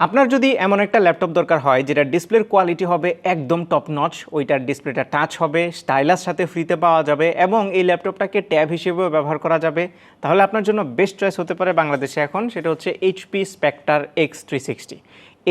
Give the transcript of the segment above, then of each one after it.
আপনার যদি এমন একটা ল্যাপটপ দরকার হয় যেটা ডিসপ্লের কোয়ালিটি হবে একদম টপ নচ ওইটার ডিসপ্লেটা টাচ হবে স্টাইলাস সাথে ফ্রিতে পাওয়া যাবে এবং এই ল্যাপটপটাকে ট্যাব হিসেবেও ব্যবহার করা যাবে, তাহলে আপনার জন্য বেস্ট চয়েস হতে পারে বাংলাদেশে এখন, সেটা হচ্ছে HP Spectre x three sixty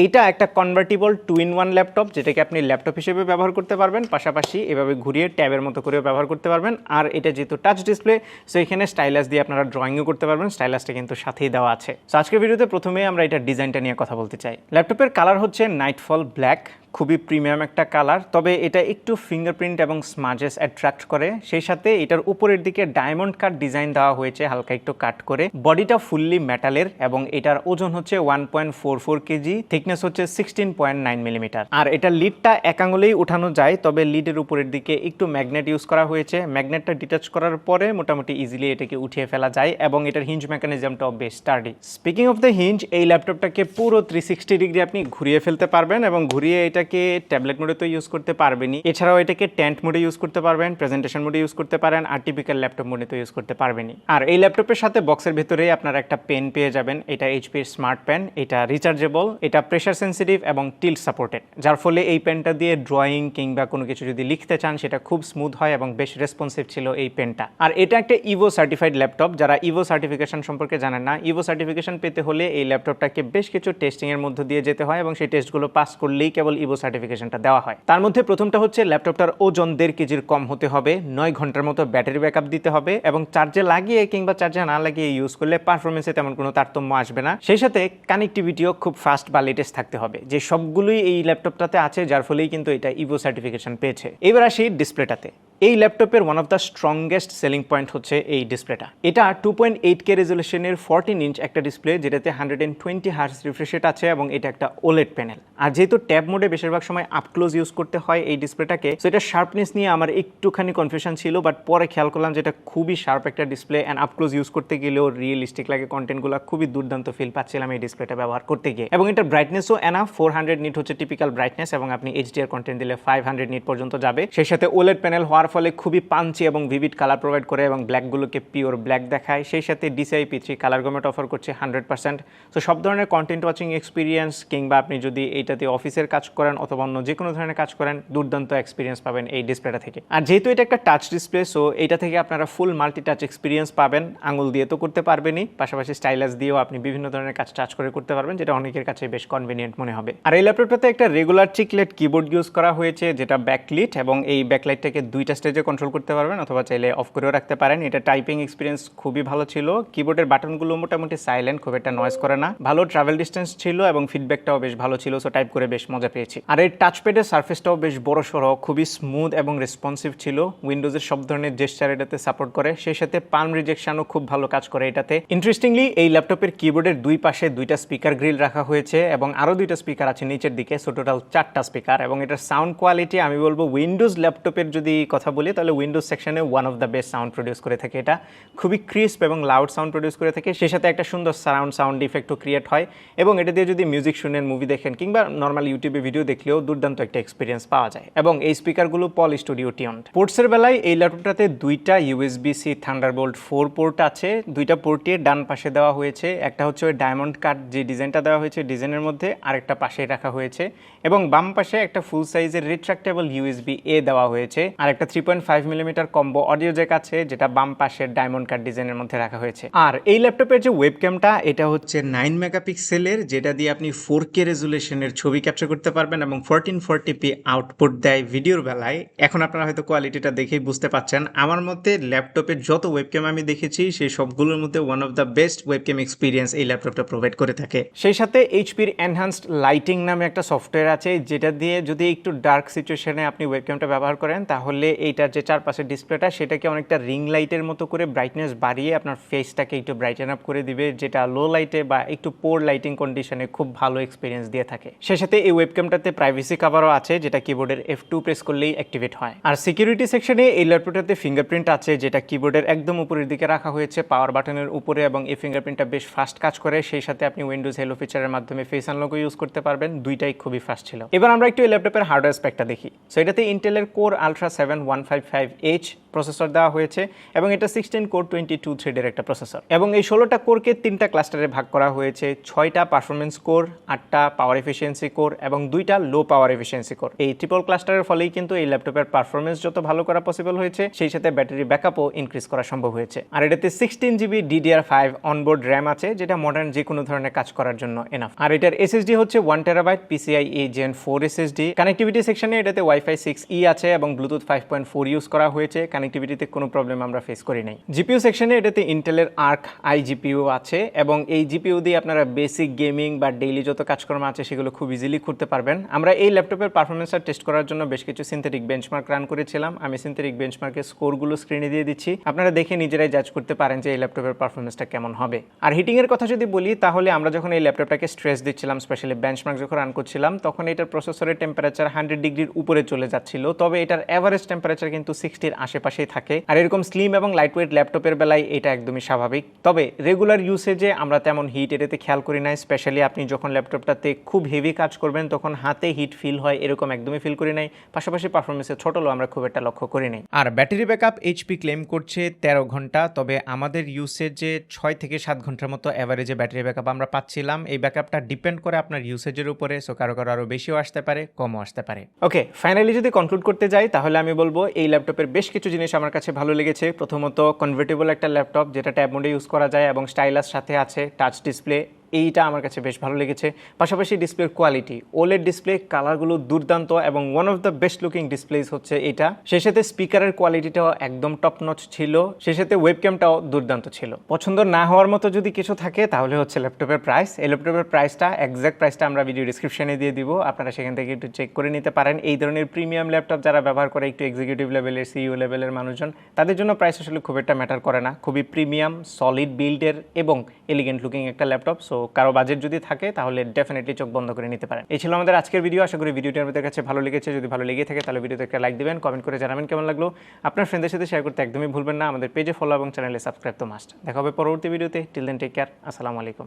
এইটা একটা convertible two in one laptop যেটাকে আপনি ল্যাপটপ হিসেবে ব্যবহার করতে পারবেন। পাশাপাশি এভাবে ঘুরিয়ে ট্যাবের মতো করেও ব্যবহার করতে পারবেন। আর এটা যেহেতু টাচ ডিসপ্লে সো এখানে স্টাইলাস দিয়ে আপনারা ড্রয়িংও করতে পারবেন। স্টাইলাসটা কিন্তু সাথেই দেওয়া আছে। সো আজকের ভিডিওতে প্রথমে আমরা এটা ডিজাইনটা নিয়ে কথা বলতে চাই। ল্যাপটপের কালার হচ্ছে নাইটফল ব্ল্যাক খুবই প্রিমিয়াম একটা কালার তবে এটা একটু ফিঙ্গারপ্রিন্ট এবং স্মাজেস অ্যাট্রাক্ট করে। সেই সাথে এটার উপরের দিকে ডায়মন্ড কাট ডিজাইন দেওয়া হয়েছে, হালকা একটু কাট করে। বডিটা ফুললি মেটালের এবং এটার ওজন হচ্ছে one point four four KG thickness হচ্ছে সিক্সটিন পয়েন্ট নাইন মিলিমিটার আর এটা লিডটা এক আঙুলেই উঠানো যায়, তবে লিডের উপরের দিকে একটু ম্যাগনেট ইউজ করা হয়েছে। ম্যাগনেটটা ডিটাচ করার পরে মোটামুটি ইজিলি এটাকে উঠিয়ে ফেলা যায় এবং এটার হিঞ্জ মেকানিজমটাও বেশ sturdy speaking of the hinge এই ল্যাপটপটাকে পুরো থ্রি সিক্সটি ডিগ্রি আপনি ঘুরিয়ে ফেলতে পারবেন এবং ঘুরিয়ে এটাকে ট্যাবলেট মোডে তো ইউজ করতে পারবেনই। এছাড়াও এটাকে টেন্ট মোডে ইউজ করতে পারবেন প্রেজেন্টেশন মোডে ইউজ করতে পারেন, আর টিপিক্যাল ল্যাপটপ মোডে তো ইউজ করতে পারবেনই। আর এই ল্যাপটপের সাথে বক্সের ভেতরে আপনারা একটা পেন পেয়ে যাবেন। এটা এইচপির স্মার্ট পেন এটা রিচার্জেবল এটা প্রেশার সেন্সিটিভ এবং টিল সাপোর্টেড যার ফলে এই পেনটা দিয়ে ড্রয়িং কিংবা কোনো কিছু যদি লিখতে চান, সেটা খুব স্মুথ হয় এবং বেশ রেসপন্সিভ ছিল এই পেনটা আর এটা একটা ইভো সার্টিফাইড ল্যাপটপ যারা ইভো সার্টিফিকেশন সম্পর্কে জানেন না ইভো সার্টিফিকেশন পেতে হলে এই ল্যাপটপটাকে বেশ কিছু টেস্টিং এর মধ্য দিয়ে যেতে হয় এবং সেই টেস্টগুলো পাস করলেই কেবল ইভো সার্টিফিকেশনটা দেওয়া হয়। তার মধ্যে প্রথমটা হচ্ছে ল্যাপটপটার ওজন দেড় কেজির কম হতে হবে, নয় ঘণ্টার মতো ব্যাটারি ব্যাকআপ দিতে হবে এবং চার্জে লাগিয়ে কিংবা চার্জে না লাগিয়ে ইউজ করলে পারফরমেন্সে তেমন কোনো তারতম্য আসবে না। সেই সাথে কানেক্টিভিটিও খুব ফাস্ট বা লেটেস্ট থাকতে হবে, যে সবগুলোই এই ল্যাপটপটাতে আছে, যার ফলেই কিন্তু এটা ইভো সার্টিফিকেশন পেয়েছে। এবার আসি ডিসপ্লেটাতে এই ল্যাপটপের one of the strongest selling point হচ্ছে এই ডিসপ্লেটা। এটা টু পয়েন্ট এইট কে রেজলিউশনের ফোরটিন ইঞ্চ একটা ডিসপ্লে যেটাতে hundred and twenty hertz refresh rate আছে এবং এটা একটা ওলেড প্যানেল আর যেহেতু ট্যাব মোডে বেশিরভাগ সময় আপ ক্লোজ ইউজ করতে হয় এই ডিসপ্লেটাকে সো এটা শার্পনেস নিয়ে আমার একটুখানি কনফিউশন ছিল বাট পরে খেয়াল করলাম যে এটা খুবই শার্প একটা display and up close use করতে গেলেও রিয়েলিস্টিক লাগে কন্টেন্টগুলো খুবই দুর্দান্ত ফিল পাচ্ছিলাম এই ডিসপ্লেটা ব্যবহার করতে গিয়ে। এবং এটার ব্রাইটনেসও এনা ফোর হান্ড্রেড নিট হচ্ছে টিপিক্যাল ব্রাইটনেস এবং আপনি এইচডিআর কন্টেন্ট দিলে ফাইভ হান্ড্রেড নিট পর্যন্ত যাবে। সেই সাথে ওলেড প্যানেল হওয়ার ফলে খুবই পাঞ্চি এবং ভিভিড কালার প্রোভাইড করে এবং ব্ল্যাকগুলোকে পিওর ব্ল্যাক দেখায়। সেই সাথে DCI P three colour gamut offer করছে হান্ড্রেড পার্সেন্ট তো সব ধরনের কন্টেন্ট ওয়াচিং এক্সপিরিয়েন্স কিংবা আপনি যদি এইটাতে অফিসের কাজ করেন অথবা অন্য যে কোনো ধরনের কাজ করেন, দুর্দান্ত এক্সপিরিয়েন্স পাবেন এই ডিসপ্লেটা থেকে। আর যেহেতু এটা একটা টাচ ডিসপ্লে সো এইটা থেকে আপনারা ফুল মাল্টি টাচ এক্সপিরিয়েন্স পাবেন। আঙুল দিয়ে তো করতে পারবেনই, পাশাপাশি স্টাইলাস দিয়েও আপনি বিভিন্ন ধরনের কাজ টাচ করে করতে পারবেন, যেটা অনেকের কাছে বেশ কনভিনিয়েন্ট মনে হবে। আর এই ল্যাপটপটাতে একটা রেগুলার চিকলেট কিবোর্ড ইউজ করা হয়েছে, যেটা ব্যাকলিট এবং এই ব্যাকলাইটটাকে দুইটা স্টেজে কন্ট্রোল করতে পারবেন অথবা চাইলে অফ করেও রাখতে পারেন। এটা টাইপিং এক্সপিরিয়েন্স খুবই ভালো ছিল। কিবোর্ডের বাটনগুলো মোটামুটি সাইলেন্ট খুব একটা নয়েজ করে না। ভালো ট্রাভেল ডিস্টেন্স ছিল এবং ফিডব্যাকটাও বেশ ভালো ছিল সো টাইপ করে বেশ মজা পেয়েছি। আর এই টাচপ্যাডের সার্ফেসটাও বেশ বড় সড়ো, খুবই স্মুথ এবং রেসপন্সিভ ছিল। উইন্ডোজের সব ধরনের জেস্টার এটাতে সাপোর্ট করে। সেই সাথে পালম রিজেকশনও খুব ভালো কাজ করে এটাতে। ইন্টারেস্টিংলি এই ল্যাপটপের কিবোর্ডের দুই পাশে দুইটা স্পিকার গ্রিল রাখা হয়েছে এবং আরও দুইটা স্পিকার আছে নিচের দিকে সো টোটাল চারটা স্পিকার এবং এটার সাউন্ড কোয়ালিটি আমি বলব উইন্ডোজ ল্যাপটপের যদি কথা বলি, তাহলে উইন্ডোজ সেকশনে one of the best sound produce করে থাকে এটা। খুবই ক্রিস্প এবং লাউড সাউন্ড প্রডিউস করে থাকে। সেই সাথে একটা সুন্দর সারাউন্ড সাউন্ড ইফেক্টও ক্রিয়েট হয়। এবং এটা দিয়ে যদি মিউজিক শুনেন মুভি দেখেন, কিংবা নর্মাল ইউটিউবে ভিডিও দেখলেও দুর্দান্ত একটা এক্সপিরিয়েন্স পাওয়া যায়। এবং এই স্পিকারগুলো পল স্টুডিও টিউন্ড পোর্টসের বেলায় এই ল্যাপটপটাতে দুইটা USB C Thunderbolt four port আছে। দুইটা পোর্টে ডান পাশে দেওয়া হয়েছে। একটা হচ্ছে ওই ডায়মন্ড কাট যে ডিজাইনটা দেওয়া হয়েছে ডিজাইনের মধ্যে আরেকটা পাশে রাখা হয়েছে। এবং বাম পাশে একটা ফুল সাইজের রিট্রাক্টেবল ইউএসবি এ দেওয়া হয়েছে। আর একটা three point five millimetre combo audio jack আছে, যেটা বাম পাশের ডায়মন্ড কাট ডিজাইনের মধ্যে রাখা হয়েছে। আর এই ল্যাপটপের যে ওয়েবক্যামটা এটা হচ্ছে নাইন মেগাপিক্সেলের যেটা দিয়ে আপনি ফোর কে রেজুলেশনের ছবি ক্যাপচার করতে পারবেন এবং ফোরটিন ফোরটি পি আউটপুট দেয় ভিডিওর বেলায়। এখন আপনারা হয়তো কোয়ালিটিটা দেখেই বুঝতে পাচ্ছেন আমার মতে ল্যাপটপের যত ওয়েবক্যাম আমি দেখেছি, সেই সবগুলোর মধ্যে one of the best webcam experience এই ল্যাপটপটা প্রোভাইড করে থাকে। সেই সাথে এইচপির এনহান্সড লাইটিং নামে একটা সফটওয়্যার আছে, যেটা দিয়ে যদি একটু ডার্ক সিচুয়েশনে আপনি ওয়েবক্যামটা ব্যবহার করেন, তাহলে এইটার যে চারপাশের ডিসপ্লেটা সেটাকে অনেকটা রিং লাইটের মতো করে ব্রাইটনেস বাড়িয়ে আপনার ফেসটাকে একটু ব্রাইটেন আপ করে দিবে, যেটা লো লাইটে বা একটু পোর লাইটিং কন্ডিশনে খুব ভালো এক্সপিরিয়েন্স দিয়ে থাকে। সে সাথে এই ওয়েবক্যামটাতে প্রাইভেসি কাভারও আছে, যেটা কিবোর্ডের এফ টু প্রেস করলেই অ্যাক্টিভেট হয়। আর সিকিউরিটি সেকশনে এই ল্যাপটপটাতে ফিঙ্গারপ্রিন্ট আছে, যেটা কিবোর্ডের একদম উপরের দিকে রাখা হয়েছে পাওয়ার বাটনের উপরে এবং এই ফিঙ্গারপ্রিন্টটা বেশ ফাস্ট কাজ করে, সেই সাথে আপনি উইন্ডোজ হেলো ফিচারের মাধ্যমে ফেস আনলকও ইউজ করতে পারবেন, দুইটাই খুবই ফাস্ট ছিল। এবার আমরা একটু এই ল্যাপটপের হার্ডওয়্যার স্পেকটা দেখি। সো এটাতে ইন্টেলের core ultra seven one five five H processor দেওয়া হয়েছে এবং এটা সিক্সটিন কোর টোয়েন্টি টু থ্রেডের একটা প্রসেসর এবং এই ষোলোটা কোরকে তিনটা ক্লাস্টারে ভাগ করা হয়েছে। ছয়টা পারফরমেন্স কোর আটটা পাওয়ার এফিসিয়েন্সি কোর এবং দুইটা লো পাওয়ার এফিসিয়েন্সি কোর এই ট্রিপল ক্লাস্টারের ফলেই কিন্তু এই ল্যাপটপের পারফরমেন্স যত ভালো করা পসিবল হয়েছে, সেই সাথে ব্যাটারি ব্যাকআপও ইনক্রিজ করা সম্ভব হয়েছে। আর এটাতে sixteen GB DDR five onboard RAM আছে, যেটা মডার্ন যে কোনো ধরনের কাজ করার জন্য এনাফ আর এটার এসএসডি হচ্ছে one terabyte PCIe gen four SSD connectivity সেকশনে এটাতে ওয়াইফাই সিক্স ই আছে এবং Bluetooth five point four use করা হয়েছে। কানেক্টিভিটিতে কোনো প্রবলেম আমরা ফেস করি নাই। জিপিউ সেকশনে এটাতে ইন্টেলের আর্ক আই জিপিউ আছে এবং এই জিপিউ দিয়ে আপনারা বেসিক গেমিং বা ডেইলি যত কাজকর্ম আছে সেগুলো খুব ইজিলি করতে পারবেন। আমরা এই ল্যাপটপের পারফরমেন্সটা টেস্ট করার জন্য বেশ কিছু সিনথেটিক বেঞ্চমার্ক রান করেছিলাম। আমি সিনথেটিক বেঞ্চমার্কের স্কোরগুলো স্ক্রিনে দিয়ে দিচ্ছি। আপনারা দেখে নিজেরাই জাজ করতে পারেন যে এই ল্যাপটপের পারফরমেন্সটা কেমন হবে। আর হিটিং এর কথা যদি বলি, তাহলে আমরা যখন এই ল্যাপটপটাকে স্ট্রেস দিচ্ছিলাম স্পেশালি বেঞ্চমার্ক যখন রান করছিলাম, তখন এটার প্রসেসরের টেম্পারেচার হান্ড্রেড ডিগ্রির উপরে চলে যাচ্ছিল। তবে এটার অ্যাভারেজ টেম্পারেচার কিন্তু সিক্সটির আশেপাশেই থাকে। আর এরকম স্লিম এবং লাইট ওয়েট ল্যাপটপের বেলায় এটা একদমই স্বাভাবিক। তবে রেগুলার ইউসেজে আমরা তেমন হিট এটাতে খেয়াল করি না স্পেশালি আপনি যখন ল্যাপটপটাতে খুব হেভি কাজ করবেন তখন হাতে হিট ফিল হয় এরকম একদমই ফিল করি নাই। পাশাপাশি পারফরমেন্সে ছোটলো আমরা খুব একটা লক্ষ্য করি নাই। আর ব্যাটারি ব্যাকআপ এইচপি ক্লেম করছে তেরো ঘণ্টা তবে আমাদের ইউসেজে ছয় থেকে সাত ঘণ্টার মতো অ্যাভারেজে ব্যাটারি ব্যাকআপ আমরা পাচ্ছিলাম। এই ব্যাকআপটা ডিপেন্ড করে আপনার ইউসেজের উপরে সো কারও কারও আরও বেশিও আসতে পারে কমও আসতে পারে। ওকে ফাইনালি যদি কনক্লুড করতে যাই তাহলে আমি বলব এই ল্যাপটপের বেশ কিছু জিনিস আমার কাছে ভালো লেগেছে। প্রথমত কনভার্টেবল একটা ল্যাপটপ যেটা ট্যাব মোডে ইউজ করা যায় এবং স্টাইলাস সাথে আছে টাচ ডিসপ্লে এইটা আমার কাছে বেশ ভালো লেগেছে। পাশাপাশি ডিসপ্লের কোয়ালিটি ওলের ডিসপ্লে কালারগুলো দুর্দান্ত এবং one of the best looking displays হচ্ছে এটা। সেই সাথে স্পিকারের কোয়ালিটিটাও একদম টপ নচ ছিল। সেই সাথে ওয়েবক্যামটাও দুর্দান্ত ছিল। পছন্দ না হওয়ার মতো যদি কিছু থাকে, তাহলে হচ্ছে ল্যাপটপের প্রাইস এই ল্যাপটপের প্রাইসটা এক্সাক্ট প্রাইসটা আমরা ভিডিও ডিসক্রিপশনে দিয়ে দিব। আপনারা সেখান থেকে একটু চেক করে নিতে পারেন। এই ধরনের প্রিমিয়াম ল্যাপটপ যারা ব্যবহার করে একটু এক্সিকিউটিভ লেভেলের সিইও লেভেলের মানুষজন, তাদের জন্য প্রাইস আসলে খুব একটা ম্যাটার করে না। খুবই প্রিমিয়াম সলিড বিল্ডের এবং এলিগেন্ট লুকিং একটা ল্যাপটপ সো কারও বাজেট যদি থাকে, তাহলে ডেফিনেটলি চোখ বন্ধ করে নিতে পারেন। এই ছিল আমাদের আজকের ভিডিও আশা করি ভিডিওটি আমাদের কাছে ভালো লেগেছে। যদি ভালো লেগে থাকে, তাহলে ভিডিওতে একটা লাইক দিবেন কমেন্ট করে জানাবেন কেমন লাগল। আপনার ফ্রেন্ডের সাথে শেয়ার করতে একদমই ভুলবেন না। আমাদের পেজে ফলো এবং চ্যানেলে সাবস্ক্রাইব তো মাস্ট দেখা হবে পরবর্তী ভিডিওতে টিল দেন টেক কেয়ার আসসালামু আলাইকুম।